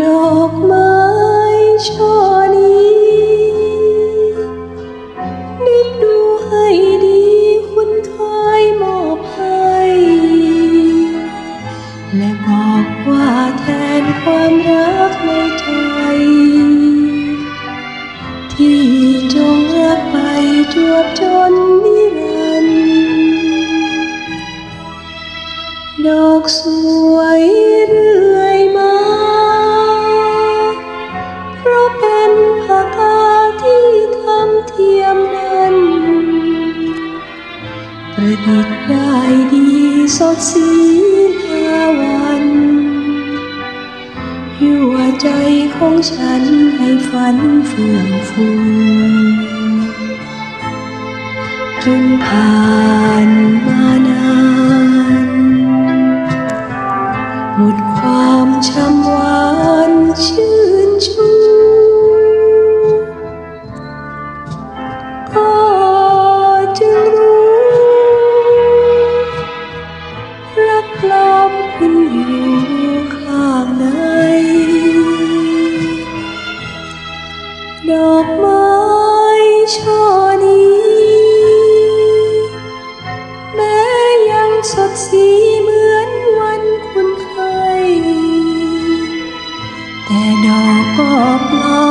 ดอกไม้ช่อนี้นึกดูให้ดีคุณเายมอบให้และบอกว่าแทนความรักในใจ ที่จงรักไปจวบจน อกสวยเรื่อยมา เพราะเป็นภากาที่ทำเทียมนั้น ประดิษฐ์ได้ดีสดสีลาวันยั่วใจของฉันให้ฝันเฟื่องฟูจนผ่านมา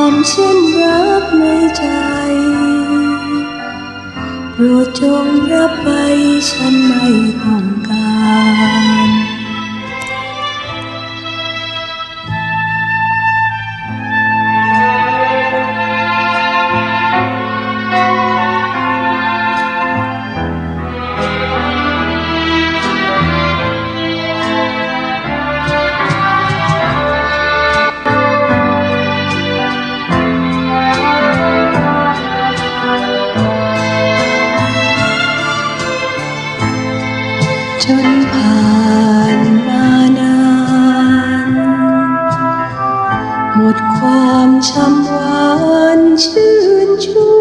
ความเช่นรักในใจโปรดจงรับไปฉันไม่ต้องการ จนผ่านมานานหมดความช้ำหวานชื่นชูก็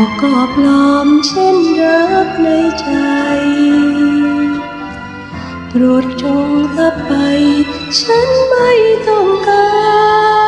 อกก็ปลอมเช่นรักในใจ โปรดจงรับไป ฉันไม่ต้องการ